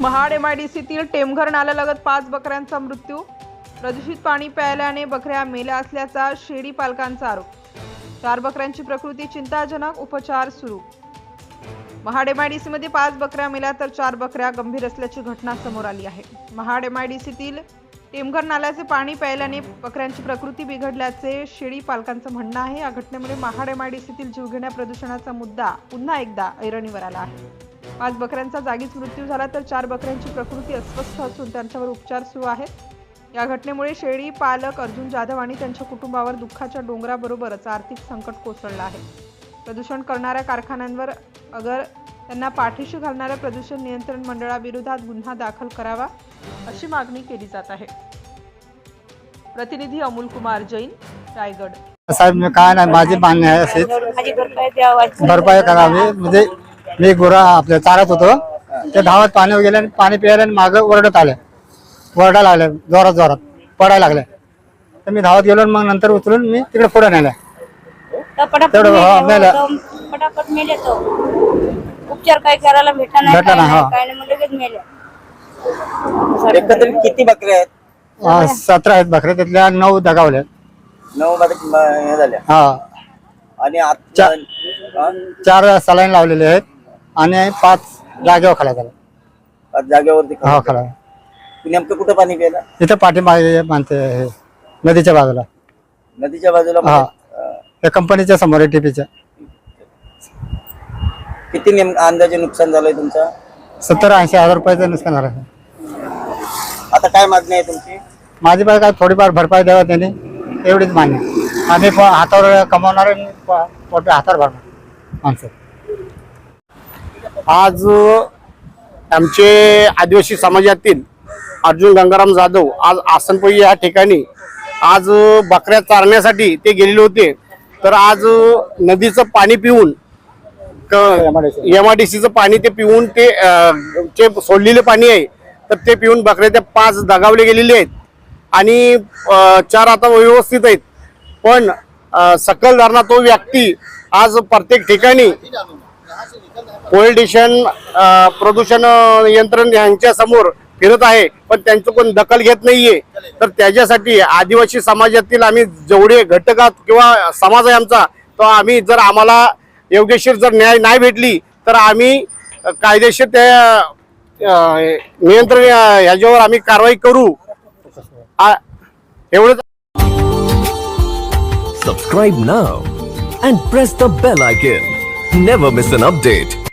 महाड एमआयडीसीतील टेमघर नाल्यालगत पाच बकऱ्यांचा मृत्यू. प्रदूषित पाणी प्यायल्याने बकऱ्या मेल्या असल्याचा शेडी पालकांचा आरोप. चार बकऱ्यांची प्रकृती चिंताजनक उपचार सुरू. महाड एमआयडीसी पाच बकऱ्या मेल्या तर चार बकऱ्या गंभीर असल्याची घटना समोर आली आहे. महाड एमआयडीसीतील टेमघर नाल्याचे पाणी प्यायल्याने बकऱ्यांची प्रकृती बिघडल्याचे शेळी पालकांचं म्हणणं आहे. या घटनेमुळे महाड एमआयडीसीतील जीवघेण्या प्रदूषणाचा मुद्दा पुन्हा एकदा ऐरणीवर आला आहे. पाच बकऱ्यांचा जागीच मृत्यू झाला तर चार बकऱ्यांची प्रकृती अस्वस्थ असून त्यांच्यावर उपचार सुरू आहेत. या घटनेमुळे शेळी पालक अर्जुन जाधव आणि त्यांच्या कुटुंबावर दुःखाच्या डोंगराबरोबरच आर्थिक संकट कोसळलं आहे. प्रदूषण करणाऱ्या कारखान्यांवर अगर त्यांना पाठीशी घालणाऱ्या प्रदूषण नियंत्रण मंडळाविरोधात गुन्हा दाखल करावा अशी मागणी केली जात आहे. प्रतिनिधी अमोल कुमार जैन रायगड. साहेब मी काय नाही माझी मान्य आहे माझी भरपाई करावी. म्हणजे मी गुरा आपल्या चारत होतो. ते धावत पाणी गेले आणि पाणी प्यायला आणि मागं ओरडत आले. ओरडा लागले जोरात जोरात. पडायला लागले. तर मी धावत गेलो आणि मग नंतर उचलून मी तिकडे पुढे नेलं. तेवढं, हा, उपचार काय करायला भेटा नाही भेटला काय नाही, नाही, हा. काय नाही मग लगेच मेले. एकत्रित किती बकऱ्या आहेत? सतरा आहेत बकरे त्यातल्या नऊ दगावल्या नऊ बकऱ्या म- हे झाल्या. हा. आणि आत- चा- हा? चार सलाईन लावलेले आहेत आणि पाच जागेवर खाला झाला पाच जागेवरती हा खाला नेमकं कुठं पाणी प्यायला? इथं पाठीमागे म्हणते हे, नदीच्या बाजूला. नदीच्या बाजूला हा. अं, त्या कंपनीच्या समोर आहे टीपीच्या. किती नेम अंदाजे नुकसान झालंय तुमचं? सत्तर ऐंशी हजार रुपयाचं नुकसान झालं. आहे. आता काय मागणी आहे तुमची? माझी पण काय थोडीफार भरपाई द्यावं त्यांनी? एवढीच मान्य आम्ही प- हातावर कमावणार आणि प- पोटे हातावर भरणार. माणसं आज आमचे आदिवासी समाजातील अर्जुन गंगाराम जाधव आज आसनपई या ठिकाणी आज बकऱ्या चारण्यासाठी ते गेलेले होते. तर आज नदीचं पाणी पिऊन एम आय डी सीचं पाणी ते पिऊन ते जे सोडलेले पाणी आहे तर ते पिऊन बकऱ्या त्या पाच दगावले गेलेले आहेत. आणि चार आता व्यवस्थित आहेत. पण सकल धरणा तो व्यक्ती आज प्रत्येक ठिकाणी पोलीस स्टेशन प्रदूषण यंत्रण नियंत्रण यांच्या समोर फिरत आहे पण त्यांचं कोण दखल घेत नाहीये. तर त्याच्यासाठी आदिवासी समाजातील आम्ही जेवढे घटकात किंवा समाज आहे आमचा तो आम्ही जर आम्हाला योग्यशीर जर न्याय नाही भेटली तर आम्ही कायदेशीर त्या नियंत्रण ह्याच्यावर आम्ही कारवाई करू. एवढंच. Subscribe now and press the bell icon never miss an update